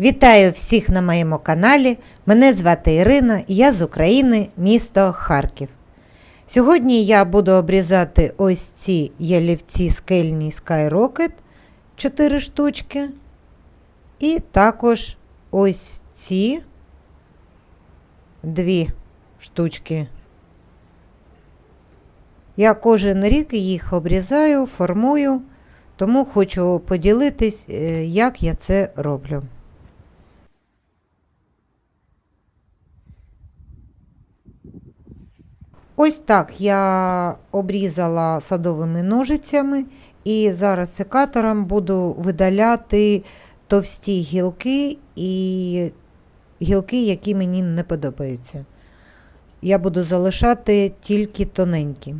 Вітаю всіх на моєму каналі. Мене звати Ірина, я з України, місто Харків. Сьогодні я буду обрізати ось ці ялівці скельні Skyrocket 4 штучки. І також ось ці дві штучки. Я кожен рік їх обрізаю, формую, тому хочу поділитись, е, як я це роблю. Ось так я обрізала садовими ножицями і зараз секатором буду видаляти товсті гілки і гілки, які мені не подобаються. Я буду залишати тільки тоненькі.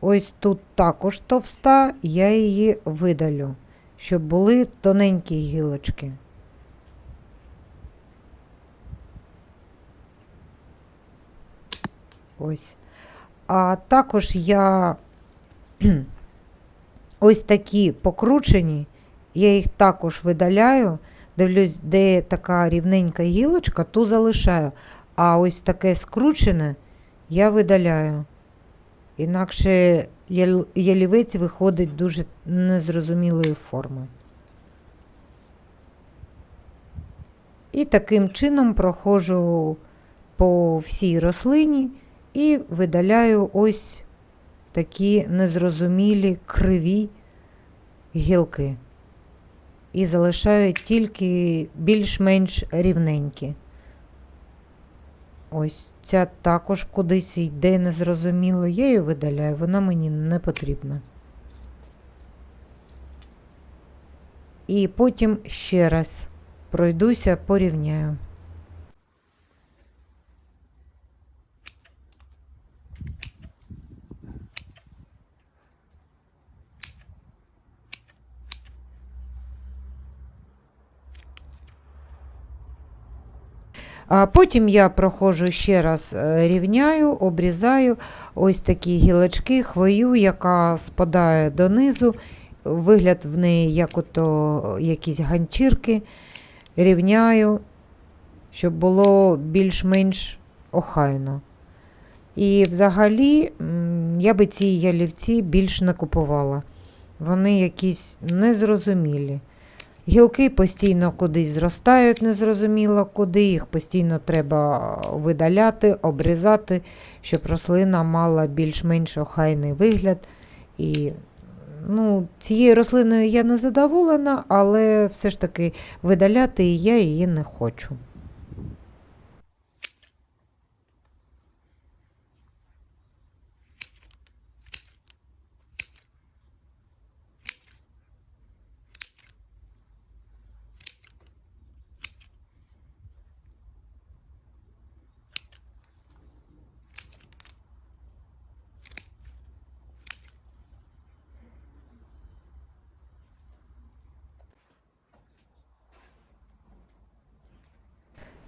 Ось тут також товста, я її видалю, щоб були тоненькі гілочки. Ось. А також я ось такі покручені, я їх також видаляю. Дивлюсь, де така рівненька гілочка, ту залишаю. А ось таке скручене я видаляю. Інакше ял- ялівець виходить дуже незрозумілої форми. І таким чином проходжу по всій рослині і видаляю ось такі незрозумілі криві гілки. І залишаю тільки більш-менш рівненькі. Ось ця також кудись йде незрозуміло. Я її видаляю, вона мені не потрібна. І потім ще раз пройдуся, порівняю. А потім я проходжу ще раз е, рівняю, обрізаю ось такі гілочки, хвою, яка спадає донизу. Вигляд в неї, як ото якісь ганчірки. Рівняю, щоб було більш-менш охайно. І взагалі я би ці ялівці більш не купувала. Вони якісь незрозумілі. Гілки постійно кудись зростають, незрозуміло куди, їх постійно треба видаляти, обрізати, щоб рослина мала більш-менш охайний вигляд. І ну, цією рослиною я не задоволена, але все ж таки видаляти я її не хочу.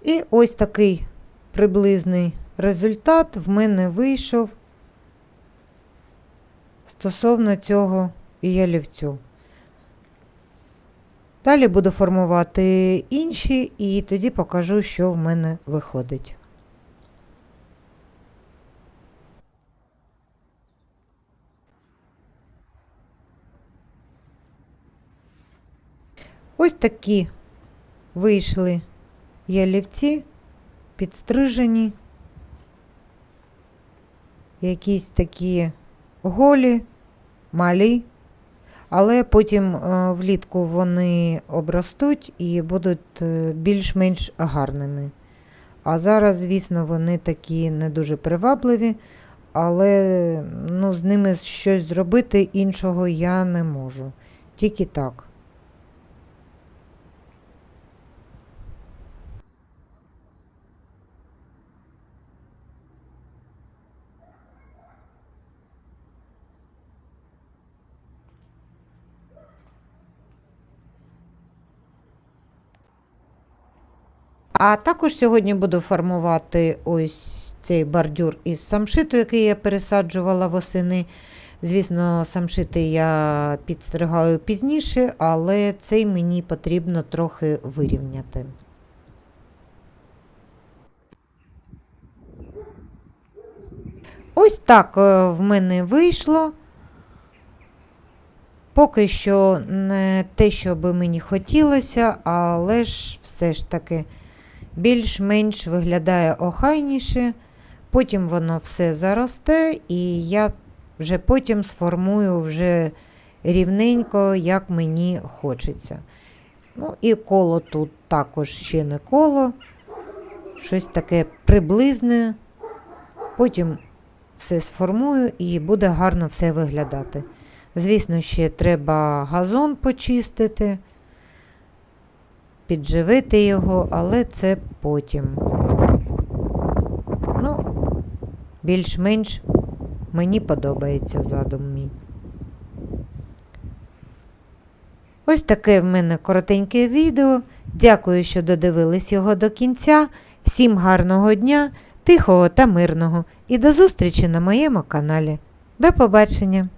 І ось такий приблизний результат в мене вийшов стосовно цього ялівцю. Далі буду формувати інші і тоді покажу, що в мене виходить. Ось такі вийшли ялівці підстрижені, якісь такі голі, малі, але потім е, влітку вони обростуть і будуть е, більш-менш гарними. А зараз, звісно, вони такі не дуже привабливі, але ну, з ними щось зробити іншого я не можу. Тільки так. А також сьогодні буду формувати ось цей бордюр із самшиту, який я пересаджувала восени. Звісно, самшити я підстригаю пізніше, але цей мені потрібно трохи вирівняти. Ось так е, в мене вийшло. Поки що не те, що би мені хотілося, але ж все ж таки більш-менш виглядає охайніше. Потім воно все заросте, і я вже потім сформую вже рівненько, як мені хочеться. Ну і коло тут також ще не коло, щось таке приблизне. Потім все сформую і буде гарно все виглядати. Звісно, ще треба газон почистити, підживити його, але це потім. Ну, більш-менш мені подобається задум мій. Ось таке в мене коротеньке відео. Дякую, що додивились його до кінця. Всім гарного дня, тихого та мирного. І до зустрічі на моєму каналі. До побачення!